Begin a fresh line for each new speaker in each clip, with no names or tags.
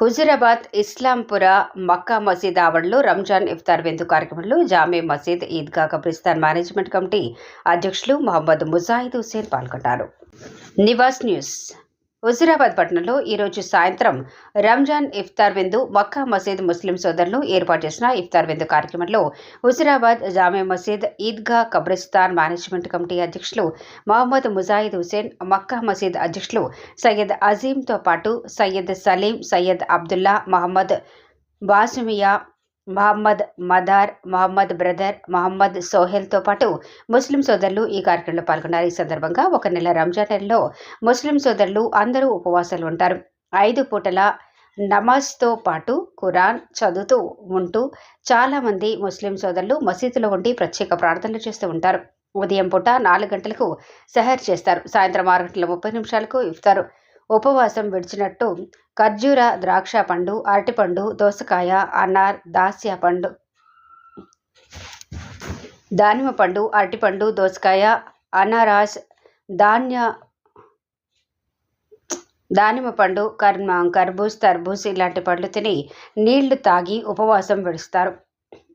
హుజురాబాద్ ఇస్లాంపుర మక్కా మసీద్ ఆవరణలో రంజాన్ ఇఫ్తార్ విందు కార్యక్రమంలో జామే మసీద్ ఈద్గా కబ్రిస్తాన్ మేనేజ్మెంట్ కమిటీ అధ్యక్షులు మహమ్మద్ ముజాహిద్ హుసేన్ పాల్గొన్నారు. నివాస్ న్యూస్. హుజురాబాద్ పట్టణంలో ఈరోజు సాయంత్రం రంజాన్ ఇఫ్తార్ విందు మక్కా మసీద్ ముస్లిం సోదరులు ఏర్పాటు చేసిన ఇఫ్తార్ విందు కార్యక్రమంలో హుజురాబాద్ జామే మసీద్ ఈద్గా కబ్రిస్తాన్ మేనేజ్మెంట్ కమిటీ అధ్యక్షులు మహమ్మద్ ముజాహిద్ హుసేన్ మక్కా మసీద్ అధ్యక్షులు సయ్యద్ అజీంతో పాటు సయ్యద్ సలీం సయ్యద్ అబ్దుల్లా మహమ్మద్ బాసుమియా మహమ్మద్ మదార్ మహమ్మద్ బ్రదర్ మహమ్మద్ సోహెల్తో పాటు ముస్లిం సోదరులు ఈ కార్యక్రమంలో పాల్గొన్నారు. ఈ సందర్భంగా ఒక నెల రంజాన్ నెలలో ముస్లిం సోదరులు అందరూ ఉపవాసాలు ఉంటారు. ఐదు పూటల నమాజ్తో పాటు ఖురాన్ చదువుతూ ఉంటూ చాలామంది ముస్లిం సోదరులు మసీదులో ఉండి ప్రత్యేక ప్రార్థనలు చేస్తూ ఉంటారు. ఉదయం పూట నాలుగు గంటలకు సహర్ చేస్తారు. సాయంత్రం ఆరు గంటల ముప్పై నిమిషాలకు ఇఫ్తారు. ఉపవాసం విడిచినట్టు ఖర్జూర ద్రాక్ష పండు అరటిపండు దోసకాయ అన్నార్ దాస్య పండు దానిమ్మ పండు అరటిపండు దోసకాయ అనారాస్ ధాన్య దానిమ్మ పండు కర్మ కర్బూజ్ తర్బూజ్ ఇలాంటి పండ్లు తిని నీళ్ళు తాగి ఉపవాసం విడుస్తారు.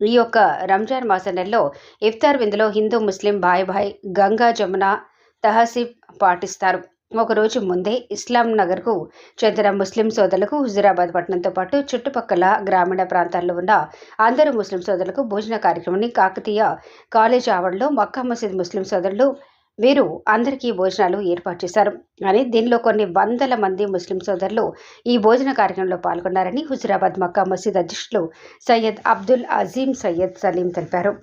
ఈ యొక్క రంజాన్ మాస నెలలో ఇఫ్తార్ విందులో హిందూ ముస్లిం భాయ్ భాయ్ గంగా జమున తహసీబ్ పాటిస్తారు. ఒకరోజు ముందే ఇస్లాం నగర్కు చెందిన ముస్లిం సోదరులకు హుజురాబాద్ పట్టణంతో పాటు చుట్టుపక్కల గ్రామీణ ప్రాంతాల్లో ఉన్న అందరూ ముస్లిం సోదరులకు భోజన కార్యక్రమాన్ని కాకతీయ కాలేజ్ ఆవరణలో మక్కా మసీద్ ముస్లిం సోదరులు వీరు అందరికీ భోజనాలు ఏర్పాటు చేశారు. కానీ దీనిలో కొన్ని వందల మంది ముస్లిం సోదరులు ఈ భోజన కార్యక్రమంలో పాల్గొన్నారని హుజురాబాద్ మక్కా మసీద్ అధ్యక్షులు సయ్యద్ అబ్దుల్ అజీం సయ్యద్ సలీం తెలిపారు.